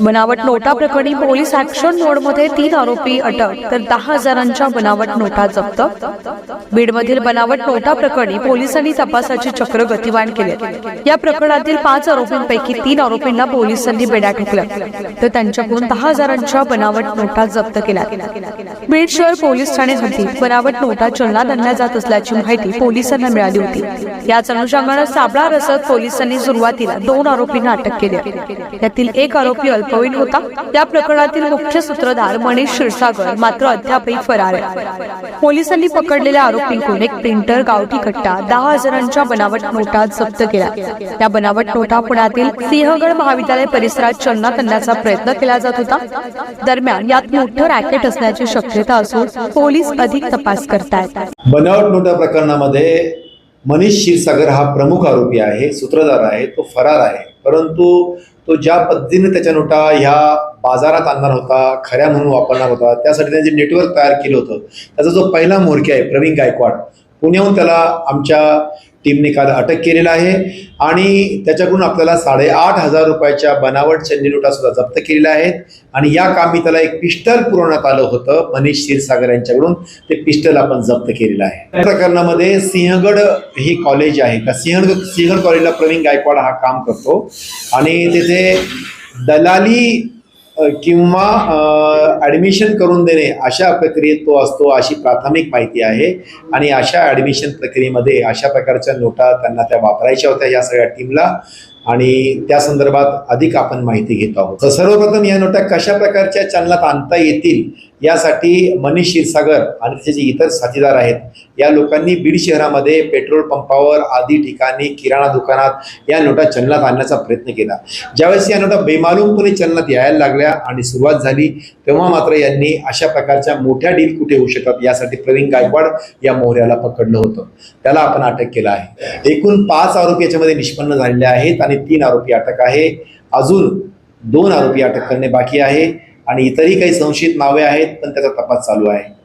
बनावट नोटा प्रकरणी पोलीस ऍक्शन मोडमध्ये तीन आरोपी अटक तर दहा हजारांच्या बनावट नोटा जप्त. बीडमधील बनावट नोटा प्रकरणी पोलिसांनी तपासाची चक्र गतिवान केले. या प्रकरणातील पाच आरोपींपैकी तीन आरोपींना पोलिसांनी बेड्या ठोकल्या तर त्यांच्याकडून दहा हजारांच्या बनावट नोटा जप्त केल्या. बीड शहर पोलीस ठाणे हद्दीत बनावट नोटा चलनात आणल्या जात असल्याची माहिती पोलिसांना मिळाली होती. याच अनुषंगानं साबळा रसद पोलिसांनी सुरुवातीला दोन आरोपींना अटक केली. यातील एक आरोपी अल्पवयीन होता. या प्रकरणातील मुख्य सूत्रधार मनीष क्षीरसागर मात्र अद्यापही फरार आहे. पोलिसांनी पकडलेल्या आरोपींकडून एक प्रिंटर गावठी कट्टा दहा हजारांच्या बनावट नोटा जप्त केल्या. या बनावट नोटा पुण्यातील सिंहगड महाविद्यालय परिसरात चलनात आणण्याचा प्रयत्न केला जात होता. दरम्यान यात मोठं रॅकेट असण्याची शक्यता असून पोलीस अधिक तपास करतायत. बनावट नोटा प्रकरणामध्ये मनीष क्षीरसागर हा प्रमुख आरोपी आहे सूत्रधार आहे तो फरार आहे. परंतु तो ज्या पद्धतीने त्याच्या नोटा ह्या बाजारात आणणार होता खऱ्या म्हणून वापरणार होता त्यासाठी त्याने जे नेटवर्क तयार केलं होतं त्याचा जो पहिला म्होरके आहे प्रवीण गायकवाड पुण्याहून त्याला आमच्या टीमने काल अटक केलेला आहे आणि त्याच्याकडून आपल्याला साडेआठ हजार रुपयाच्या बनावट चंदी नोटा सुद्धा जप्त केलेल्या आहेत. आणि या कामी त्याला एक पिस्टल पुरवण्यात आलं होतं मनीष क्षीरसागर यांच्याकडून. ते पिस्टल आपण जप्त केलेलं आहे. या प्रकरणामध्ये सिंहगड ही कॉलेज आहे. का सिंहगड सिंहगड कॉलेजला प्रवीण गायकवाड हा काम करतो. आणि तिथे दलाली किंवा ॲडमिशन करून देणे अशा प्रक्रियेत तो असतो अशी प्राथमिक माहिती आहे. आणि अशा ॲडमिशन प्रक्रियेमध्ये अशा प्रकारच्या नोटा त्यांना त्या वापरायच्या होत्या या सगळ्या टीमला आणि त्या संदर्भात अधिक आपण माहिती घेत आहोत. तर सर्वप्रथम या नोटा कशा प्रकारच्या चलनात आणता येतील यासाठी मनीष क्षीरसागर आणि त्याचे जे इतर साथीदार आहेत या लोकांनी बीड शहरामध्ये पेट्रोल पंपावर आदी ठिकाणी किराणा दुकानात या नोटा चलनात आणण्याचा प्रयत्न केला. ज्यावेळेस या नोटा बेमालूमपणे चलनात यायला लागल्या आणि सुरुवात झाली तेव्हा मात्र यांनी अशा प्रकारच्या मोठ्या डील कुठे होऊ शकतात यासाठी प्रवीण गायकवाड या मोहऱ्याला पकडलं होतं. त्याला आपण अटक केलं आहे. एकूण पाच आरोपी याच्यामध्ये निष्पन्न झालेले आहेत आणि तीन आरोपी अटक आहे. अजून दोन आरोपी अटक करणे बाकी आहे. आणि इतरही काही संशयित नावे आहेत पण त्याचा तपास चालू आहे.